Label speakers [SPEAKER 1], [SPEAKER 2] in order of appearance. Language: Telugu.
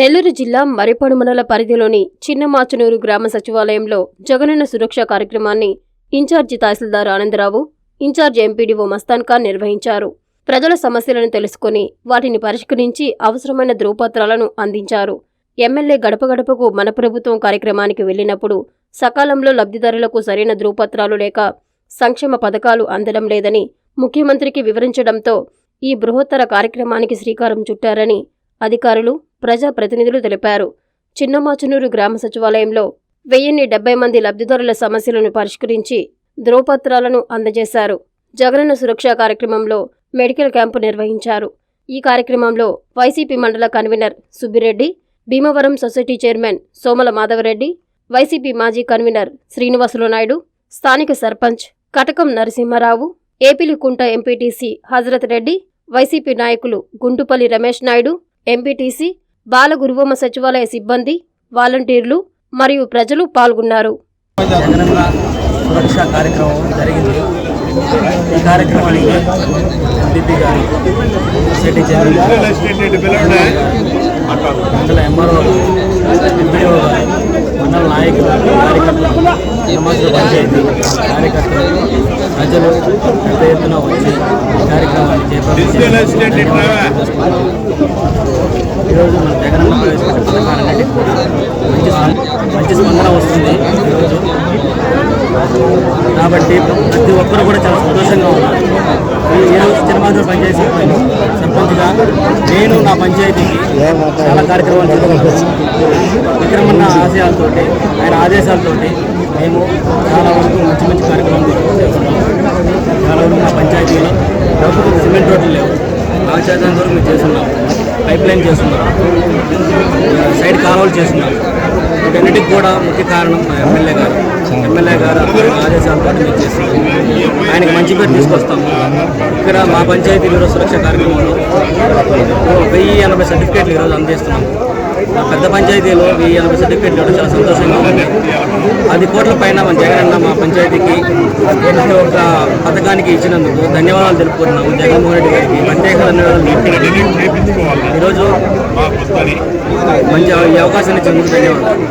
[SPEAKER 1] నెల్లూరు జిల్లా మరిపడుమనల పరిధిలోని చిన్నమాచునూరు గ్రామ సచివాలయంలో జగనన్న సురక్ష కార్యక్రమాన్ని incharge tahsildar Anandarao incharge MPDO Mastan Khan నిర్వహించారు. ప్రజల సమస్యలను తెలుసుకుని వాటిని పరిష్కరించి అవసరమైన ధ్రువపత్రాలను అందించారు. ఎమ్మెల్యే గడప గడపకు మన ప్రభుత్వం కార్యక్రమానికి వెళ్ళినప్పుడు సకాలంలో లబ్ధిదారులకు సరైన ధ్రువపత్రాలు లేక సంక్షేమ పథకాలు అందడం లేదని ముఖ్యమంత్రికి వివరించడంతో ఈ బృహత్తర కార్యక్రమానికి శ్రీకారం చుట్టారని అధికారులు ప్రజాప్రతినిధులు తెలిపారు. చిన్నమాచునూరు గ్రామ సచివాలయంలో వెయ్యిన్ని డెబ్బై మంది లబ్ధిదారుల సమస్యలను పరిష్కరించి ధ్రువపత్రాలను అందజేశారు. జగనన్న సురక్ష కార్యక్రమంలో మెడికల్ క్యాంపు నిర్వహించారు. ఈ కార్యక్రమంలో వైసీపీ మండల convener Subbireddy Bhimavaram society chairman Somala Madhavareddy YCP మాజీ కన్వీనర్ శ్రీనివాసులు నాయుడు స్థానిక సర్పంచ్ కటకం నరసింహారావు ఏపిలికుంట ఎంపీటీసీ హజరత్ రెడ్డి వైసీపీ నాయకులు గుంటుపల్లి రమేష్ నాయుడు ఎంపీటీసీ బాలగురువమ్మ సచివాలయ సిబ్బంది వాలంటీర్లు మరియు ప్రజలు పాల్గొన్నారు.
[SPEAKER 2] జగనన్న సురక్ష కార్యక్రమం జరిగింది. ఈ కార్యక్రమానికి ఎంపీపీ గారు సొసైటీ మండల ఎంఆర్ఓ ఎంపీడీఓ గారు మండల నాయకులు కార్యకర్తలు సమస్య పంచాయతీ కార్యకర్తలు ప్రజలు పెద్ద ఎత్తున వచ్చి కార్యక్రమాన్ని చేపట్టి ఈరోజు మన జగనన్న ప్రవేశపెట్టిన మంచి మంచి స్పందన వస్తుంది ఈరోజు. కాబట్టి ప్రతి ఒక్కరు కూడా చాలా సంతోషంగా ఉన్నారు. ఈరోజు చిన్నమాధవ పంచాయతీ సర్పంచ్ సర్పంచ్గా నేను నా పంచాయతీకి చాలా కార్యక్రమాలు జరుగుతున్నాను విక్రమన్న ఆశయాలతోటి ఆయన ఆదేశాలతోటి మేము చాలా వరకు మంచి మంచి కార్యక్రమాలు చేస్తున్నాం. చాలా వరకు మా పంచాయతీలో ప్రభుత్వం సిమెంట్ రోడ్లు లేవు. ఆ చేతన వరకు మేము చేస్తున్నాం. పైప్ లైన్ చేస్తున్నాం. సైడ్ కాలువలు చేస్తున్నాం. వీటన్నిటికి కూడా ముఖ్య కారణం మా ఎమ్మెల్యే గారు. ఎమ్మెల్యే గారు ఆదేశాలు ఆదేశాలతో మేము చేస్తున్నాం. ఆయనకి మంచి పేరు తీసుకొస్తాం ఇక్కడ మా పంచాయతీ ఈరోజు సురక్ష కార్యక్రమంలో వెయ్యి ఎనభై సర్టిఫికేట్లు ఈరోజు అందిస్తున్నాం మా పెద్ద పంచాయతీలో వెయ్యి ఎనభై సర్టిఫికేట్లు చాలా సంతోషంగా ఉంది. పది కోట్ల పైన మన జగనన్న మా పంచాయతీకి ప్రతి ఒక్క పథకానికి ఇచ్చినందుకు ధన్యవాదాలు తెలుపుకుంటున్నాము జగన్మోహన్ రెడ్డి గారికి ప్రత్యేక ధన్యవాదాలు. ఈరోజు మంచి ఈ అవకాశాన్ని ఇచ్చినందుకు ధన్యవాదాలు